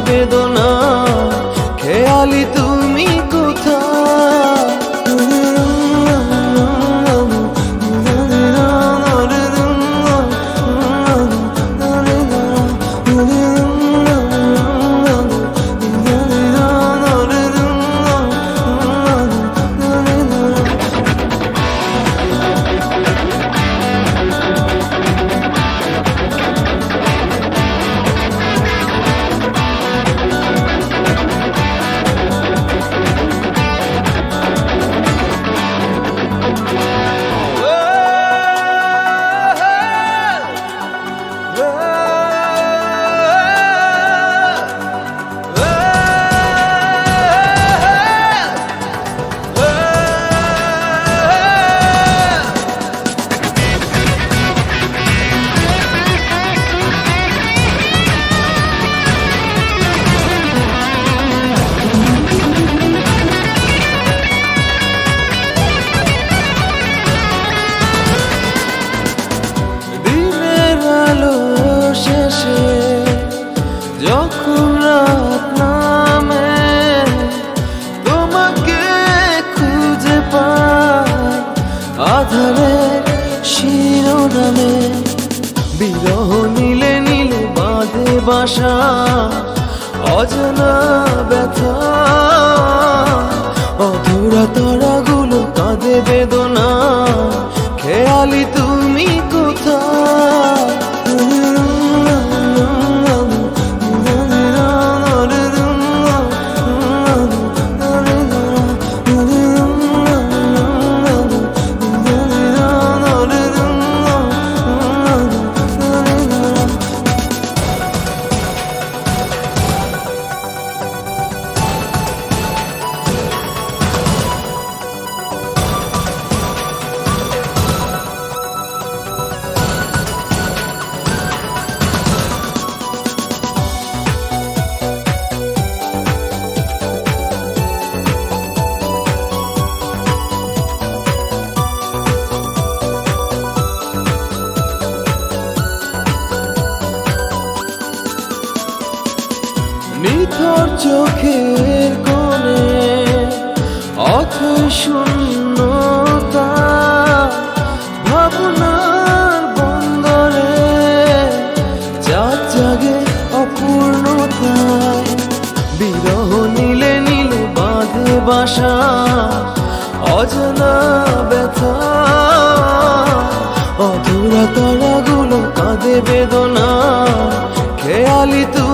বেদনা আধারের শিরোনামে বিরহ নীলে নীলে বাঁধে বাসা অজানা ব্যথা। অধুরা তারাগুলো কাঁদে বেদনা চোখের কোণে অথই শূন্যতা, ভাবনার বন্দরে চাঁদ জাগে অপূর্ণতায় বিরহ নীলে নীলে বাঁধে বাসা, অজানা ব্যথা। অধুরা তারাগুলো কাঁদে বেদনা, খেয়ালি তুমি